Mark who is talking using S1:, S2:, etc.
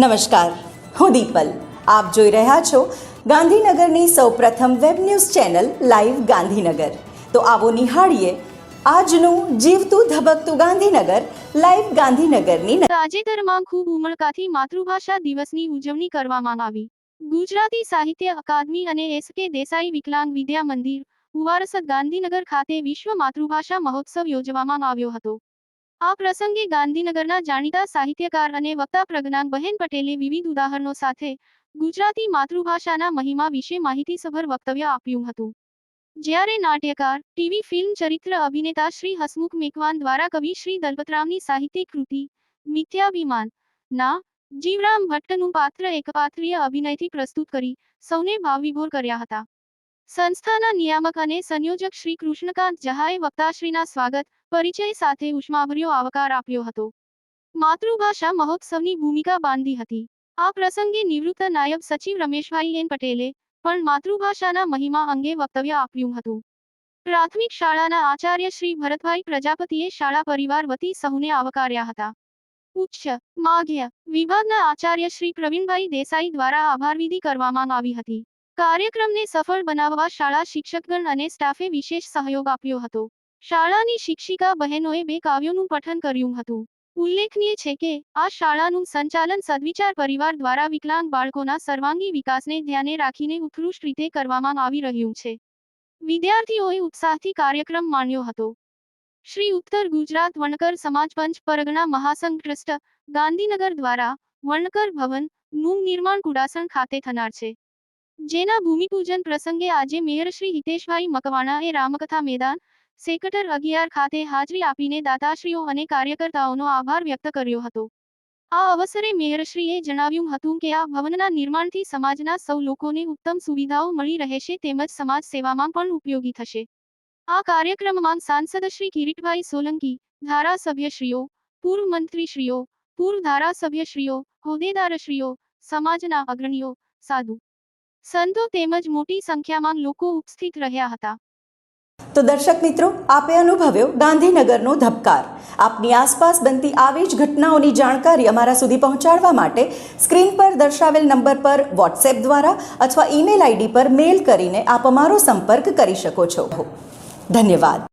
S1: નમસ્કાર. હું દીપલ. આપ જોઈ રહ્યા છો ગાંધીનગરની સૌપ્રથમ web news channel live Gandhinagar. તો આવો નિહાળીએ આજનું જીવતું ધબકતું ગાંધીનગર, લાઈવ ગાંધીનગરની
S2: તાજેતરમાં ખૂબ ઉમળકાથી માતૃભાષા દિવસની ઉજવણી કરવામાં આવી. ગુજરાતી સાહિત્ય અકાદમી અને એસ કે દેસાઈ વિકલાંગ વિદ્યા મંદિર, ઉવારસદ ગાંધીનગર ખાતે વિશ્વ માતૃભાષા મહોત્સવ યોજવામાં આવ્યો હતો. આ પ્રસંગે ગાંધીનગરના જાણીતા સાહિત્યકાર અને વક્તા પ્રજ્ઞાન બહેન પટેલે વિવિધ ઉદાહરણો સાથે ગુજરાતી માતૃભાષાના મહિમા વિશે માહિતીસભર વક્તવ્ય આપ્યું હતું. જ્યારે નાટ્યકાર, ટીવી ફિલ્મ ચરિત્ર અભિનેતા શ્રી હસમુખ મેકવાન દ્વારા કવિ શ્રી દલપતરામની સાહિત્યિક કૃતિ, મિથ્યાભિમાન, ના, જીવરામ ભટ્ટનું પાત્ર એકપાત્રીય અભિનયથી પ્રસ્તુત કરી સૌને ભાવવિભોર કર્યા હતા. સંસ્થાના નિયામક અને સંયોજક શ્રી કૃષ્ણકાંત જહાએ વક્તાશ્રીના સ્વાગત, પરિચય સાથે ઉષ્માભર્યો આવકાર આપ્યો હતો. માતૃભાષા મહોત્સવની ભૂમિકા બાંધી હતી. આ પ્રસંગે નિવૃત્ત નાયબ સચિવ રમેશભાઈ એન પટેલે પણ માતૃભાષાના મહિમા અંગે વક્તવ્ય આપ્યું હતું. પ્રાથમિક શાળાના આચાર્ય શ્રી ભરતભાઈ પ્રજાપતિએ શાળા પરિવાર વતી સહુને આવકાર્યા હતા. ઉચ્ચ માઘ્ય વિભાગના આચાર્ય શ્રી પ્રવીણભાઈ દેસાઈ દ્વારા આભારવિધિ કરવામાં આવી હતી. કાર્યક્રમને સફળ બનાવવા શાળા શિક્ષકગણ અને સ્ટાફે વિશેષ સહયોગ આપ્યો હતો. શાળાની શિક્ષિકા બહેનોએ બે કાવ્યોનું પઠન કર્યું હતું. ઉલ્લેખનીય છે કે, આ શાળાનું સંચાલન સદવિચાર પરિવાર દ્વારા વિકલાંગ બાળકોના સર્વાંગી વિકાસને ધ્યાને રાખીને ઉત્કૃષ્ટ રીતે કરવામાં આવી રહ્યું છે. વિદ્યાર્થીઓએ ઉત્સાહથી કાર્યક્રમ માણ્યો હતો. શ્રી ઉત્તર ગુજરાત વણકર સમાજ પંચ પરગણા મહાસંઘ ટ્રસ્ટ ગાંધીનગર દ્વારા વણકર ભવન, નું નિર્માણ કુડાસણ ખાતે થનાર છે. જેના ભૂમિપૂજન પ્રસંગે આજે મેયર શ્રી હિતેશભાઈ મકવાણાએ રામકથા મેદાન, સેક્ટર અગિયાર ખાતે હાજરી આપીને દાતાશ્રીઓ અને કાર્યકર્તાઓનો આભાર વ્યક્ત કર્યો હતો. આ અવસરે મેયરશ્રીએ જણાવ્યું હતું કે આ ભવનના નિર્માણથી સમાજના સૌ લોકોને ઉત્તમ સુવિધાઓ મળી રહેશે તેમજ સમાજ સેવામાં પણ ઉપયોગી થશે. આ કાર્યક્રમમાં સાંસદ શ્રી કિરીટભાઈ સોલંકી, ધારાસભ્યશ્રીઓ, પૂર્વ મંત્રીશ્રીઓ, પૂર્વ ધારાસભ્યશ્રીઓ, હોદ્દેદારશ્રીઓ, સમાજના અગ્રણીઓ, સાધુ સંતો તેમજ મોટી સંખ્યામાં લોકો ઉપસ્થિત રહ્યા હતા.
S1: તો દર્શક મિત્રો, આપે અનુભવ્યો ગાંધીનગરનો ધબકાર. આપની આસપાસ બનતી આવી જ ઘટનાઓની જાણકારી અમારા સુધી પહોંચાડવા માટે સ્ક્રીન પર દર્શાવેલ નંબર પર વોટ્સએપ દ્વારા અથવા ઈમેલ આઈડી પર મેલ કરીને આપ અમારો સંપર્ક કરી શકો છો. ધન્યવાદ.